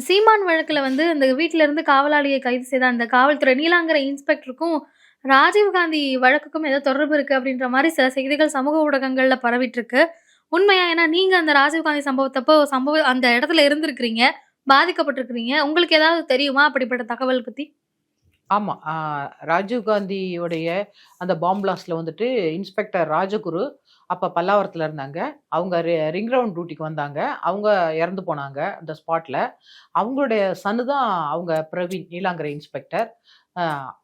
சீமான் வழக்கில் வந்து இந்த வீட்ல இருந்து காவலாளியை கைது செய்த அந்த காவல்துறை நீலாங்கரை இன்ஸ்பெக்டருக்கும் ராஜீவ்காந்தி வழக்குக்கும் ஏதோ தொடர்பு இருக்கு அப்படின்ற மாதிரி சில செய்திகள் சமூக ஊடகங்கள்ல பரவிட்டுருக்கு. உண்மையா? ஏன்னா நீங்கள் அந்த ராஜீவ்காந்தி சம்பவத்தப்போ சம்பவ அந்த இடத்துல இருந்திருக்கிறீங்க பாதிக்கப்பட்டிருக்கிறீங்க. உங்களுக்கு ஏதாவது தெரியுமா அப்படிப்பட்ட தகவல் பற்றி பத்தி ஆமாம் ராஜீவ்காந்தியோடைய அந்த பாம் வந்துட்டு இன்ஸ்பெக்டர் ராஜகுரு அப்போ பல்லாவரத்தில் இருந்தாங்க. அவங்க ரிங் ரவுண்ட் டியூட்டிக்கு வந்தாங்க. அவங்க இறந்து போனாங்க அந்த ஸ்பாட்டில் அவங்களுடைய சன்னு தான் அவங்க பிரவீன் நீலாங்கரை இன்ஸ்பெக்டர்.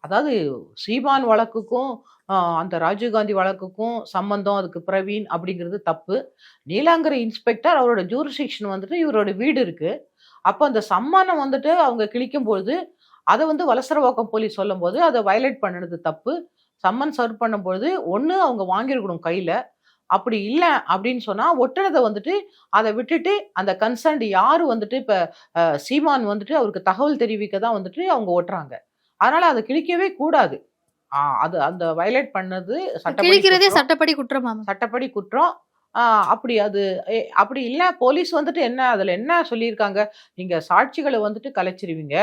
அதாவது சீமான் வழக்குக்கும் ஆஹ் அந்த ராஜீவ்காந்தி வழக்குக்கும் சம்பந்தம் அதுக்கு பிரவீன் அப்படிங்கிறது தப்பு. நீலாங்கரை இன்ஸ்பெக்டர் அவரோட ஜூரிஸ்டிக்ஷன் வந்துட்டு இவரோட வீடு இருக்கு. அப்போ அந்த சம்மானம் வந்துட்டு அவங்க கிழிக்கும்பொழுது அதை வந்து வலசரவாக்கம் போலீஸ் சொல்லும்போது அதை வயலேட் பண்ணினது தப்பு. சம்மன் சர்வ் பண்ணும்பொழுது ஒன்று அவங்க வாங்கியிருக்கணும் கையில். அப்படி இல்லை அப்படின்னு சொன்னால் ஒட்டுறதை வந்துட்டு அதை விட்டுட்டு அந்த கன்சர்ன்ட் யார் வந்துட்டு இப்போ சீமான் வந்துட்டு அவருக்கு தகவல் தெரிவிக்க தான் வந்துட்டு அவங்க ஒட்டுறாங்க அதனால அதை கிழிக்கவே கூடாது. அது அந்த வயலேட் பண்ணது சட்டப்படி கிழிக்கிறதே. சட்டப்படி குற்றமா சட்டப்படி குற்றம். ஆஹ் அப்படி அது அப்படி இல்லை போலீஸ் வந்துட்டு என்ன அதில் என்ன சொல்லியிருக்காங்க? நீங்கள் சாட்சிகளை வந்துட்டு கலைச்சிருவீங்க.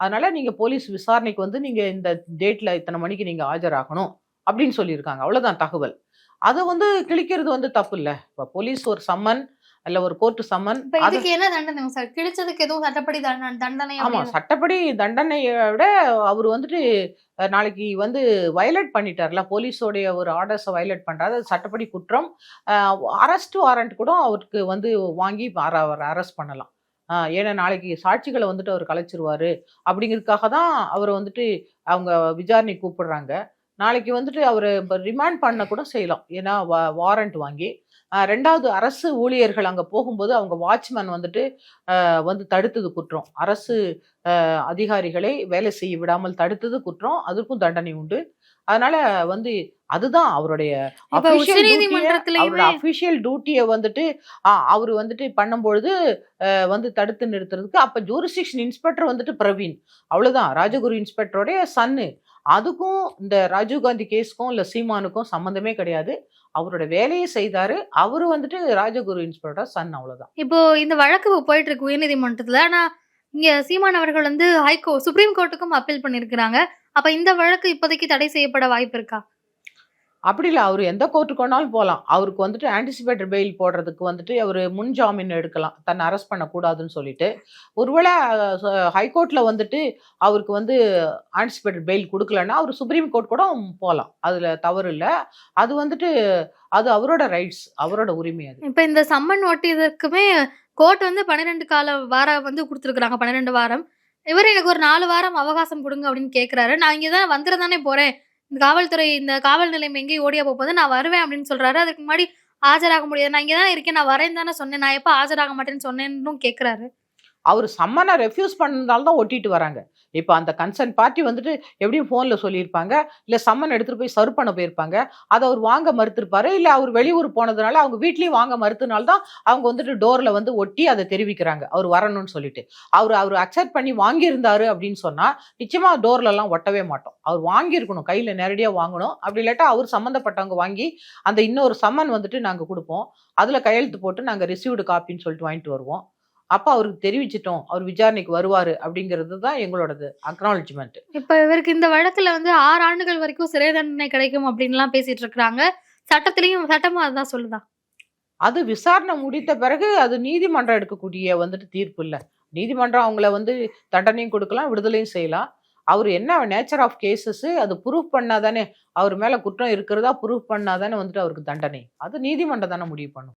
அதனால நீங்கள் போலீஸ் விசாரணைக்கு வந்து நீங்கள் இந்த டேட்டில் இத்தனை மணிக்கு நீங்கள் ஆஜராகணும் அப்படின்னு சொல்லியிருக்காங்க. அவ்வளோதான் தகவல். அதை வந்து கிழிக்கிறது வந்து தப்பு இல்லை இப்போ போலீஸ் ஒரு சம்மன் இல்லை ஒரு கோர்ட்டு சம்மன் இப்ப அது இதுக்கு என்ன தண்டனை? சார் கிழிச்சதுக்கு எதுவும் சட்டப்படி தண்டனை ஆமா சட்டப்படி தண்டனையை விட அவர் வந்துட்டு நாளைக்கு வந்து வயலேட் பண்ணிட்டார்ல. போலீஸோடைய ஒரு ஆர்டர்ஸை வயலேட் பண்றாரு. அது சட்டப்படி குற்றம். அரெஸ்ட் வாரண்ட் கூட அவருக்கு வந்து வாங்கி அவர் அரெஸ்ட் பண்ணலாம். ஏன்னா நாளைக்கு சாட்சிகளை வந்துட்டு அவர் கலைச்சிருவாரு. அப்படிங்கிறதுக்காக தான் அவரை வந்துட்டு அவங்க விசாரணை கூப்பிடுறாங்க. நாளைக்கு வந்துட்டு அவர் ரிமாண்ட் பண்ண கூட செய்யலாம். ஏன்னா வாரண்ட் வாங்கி ரெண்டாவது அரசு ஊழியர்கள் அங்கே போகும்போது அவங்க வாட்ச்மேன் வந்துட்டு வந்து தடுத்தது குற்றம். அரசு அதிகாரிகளை வேலை செய்ய விடாமல் தடுத்தது குற்றம். அதுக்கும் தண்டனை உண்டு. அதனால வந்து அதுதான் அவருடைய அபிஷியல் டியூட்டியை வந்துட்டு அவர் வந்துட்டு பண்ணும்பொழுது வந்து தடுத்து நிறுத்துறதுக்கு அப்ப ஜூரிஸ்டிக்ஷன் இன்ஸ்பெக்டர் வந்துட்டு பிரவீன். அவ்வளவுதான். ராஜகுரு இன்ஸ்பெக்டருடைய சன்னு அதுக்கும் இந்த ராஜீவ்காந்தி கேஸ்க்கும் இல்லை சீமானுக்கும் சம்மந்தமே கிடையாது. அவரோட வேலையை செய்தாரு. அவர் வந்துட்டு ராஜகுரு இன்ஸ்பெக்டர் சன் அவ்வளவுதான். இப்போ இந்த வழக்கு போயிட்டு இருக்கு உயர்நீதிமன்றத்துல. ஆனா இங்க சீமான் அவர்கள் வந்து ஹைகோ சுப்ரீம் கோர்ட்டுக்கும் அப்பீல் பண்ணிருக்கிறாங்க. அப்ப இந்த வழக்கு இப்போதைக்கு தடை செய்யப்பட வாய்ப்பு இருக்கா? அப்படி இல்லை அவர் எந்த கோர்ட்டுக்கு வேணாலும் போகலாம் அவருக்கு வந்துட்டு ஆன்டிசிபேட்டர் பெயில் போடுறதுக்கு வந்துட்டு அவர் முன் ஜாமீன் எடுக்கலாம். தன்னை அரெஸ்ட் பண்ணக்கூடாதுன்னு சொல்லிட்டு. ஒருவேளை ஹைகோர்ட்டில் வந்துட்டு அவருக்கு வந்து ஆன்டிசிபேட்டர் பெயில் கொடுக்கலன்னா அவர் சுப்ரீம் கோர்ட் கூட போகலாம் அதில் தவறு இல்லை. அது வந்துட்டு அது அவரோட ரைட்ஸ் அவரோட உரிமை அது. இப்போ இந்த சம்மன் ஓட்டியதற்குமே கோர்ட் வந்து பன்னிரெண்டு கால வாரம் வந்து கொடுத்துருக்குறாங்க பன்னிரெண்டு வாரம். இவர் எனக்கு ஒரு நாலு வாரம் அவகாசம் கொடுங்க அப்படின்னு கேட்குறாரு நான் இங்கே தான் வந்துட தானே போகிறேன் காவல்துறை இந்த காவல் நிலையம் எங்கேயும் ஓடியா போகுது நான் வருவேன் அப்படின்னு சொல்றாரு. அதுக்கு முன்னாடி ஆஜராக முடியாது. நான் இங்கே தான் இருக்கேன். நான் வரேன் தானே சொன்னேன். நான் எப்போ ஆஜராக மாட்டேன்னு சொன்னேன்னு கேட்குறாரு அவர் சம்மனை ரெஃப்யூஸ் பண்ணதால தான் ஒட்டிட்டு வராங்க. இப்போ அந்த கன்சர்ன் பார்ட்டி வந்துட்டு எப்படியும் ஃபோனில் சொல்லியிருப்பாங்க. இல்லை சம்மன் எடுத்துகிட்டு போய் சர்வ் பண்ண போயிருப்பாங்க. அதை அவர் வாங்க மறுத்திருப்பாரு. இல்லை அவர் வெளியூர் போனதுனால அவங்க வீட்லேயும் வாங்க மறுத்தனால தான் அவங்க வந்துட்டு டோரில் வந்து ஒட்டி அதை தெரிவிக்கிறாங்க. அவர் வரணும்னு சொல்லிட்டு. அவர் அவர் அக்செப்ட் பண்ணி வாங்கியிருந்தாரு அப்படின்னு சொன்னால் நிச்சயமாக டோர்லலாம் ஒட்டவே மாட்டோம். அவர் வாங்கியிருக்கணும். கையில் நேரடியாக வாங்கணும். அப்படி இல்லாட்டா அவர் சம்மந்தப்பட்டவங்க வாங்கி அந்த இன்னொரு சம்மன் வந்துட்டு நாங்கள் கொடுப்போம். அதில் கையெழுத்து போட்டு நாங்கள் ரிசீவ்டு காப்பின்னு சொல்லிட்டு வாங்கிட்டு வருவோம். அப்போ அவருக்கு தெரிவிச்சிட்டோம் அவர் விசாரணைக்கு வருவார் அப்படிங்கிறது தான் எங்களோடது அக்னாலஜ்மெண்ட் இப்ப இவருக்கு இந்த வழக்குல வந்து ஆறு ஆண்டுகள் வரைக்கும் சிறை தண்டனை கிடைக்கும் அப்படின்லாம் பேசிட்டு இருக்காங்க சட்டத்திலையும் சட்டமும் அதுதான் சொல்லுதா? அது விசாரணை முடித்த பிறகு அது நீதிமன்றம் எடுக்கக்கூடிய வந்துட்டு தீர்ப்பு இல்லை. நீதிமன்றம் அவங்கள வந்து தண்டனையும் கொடுக்கலாம் விடுதலையும் செய்யலாம். அவர் என்ன நேச்சர் ஆஃப் கேசஸ் அது ப்ரூஃப் பண்ணாதானே அவர் மேல குற்றம் இருக்கிறதா ப்ரூஃப் பண்ணாதானே வந்துட்டு அவருக்கு தண்டனை. அது நீதிமன்றம் தானே முடிவு பண்ணும்.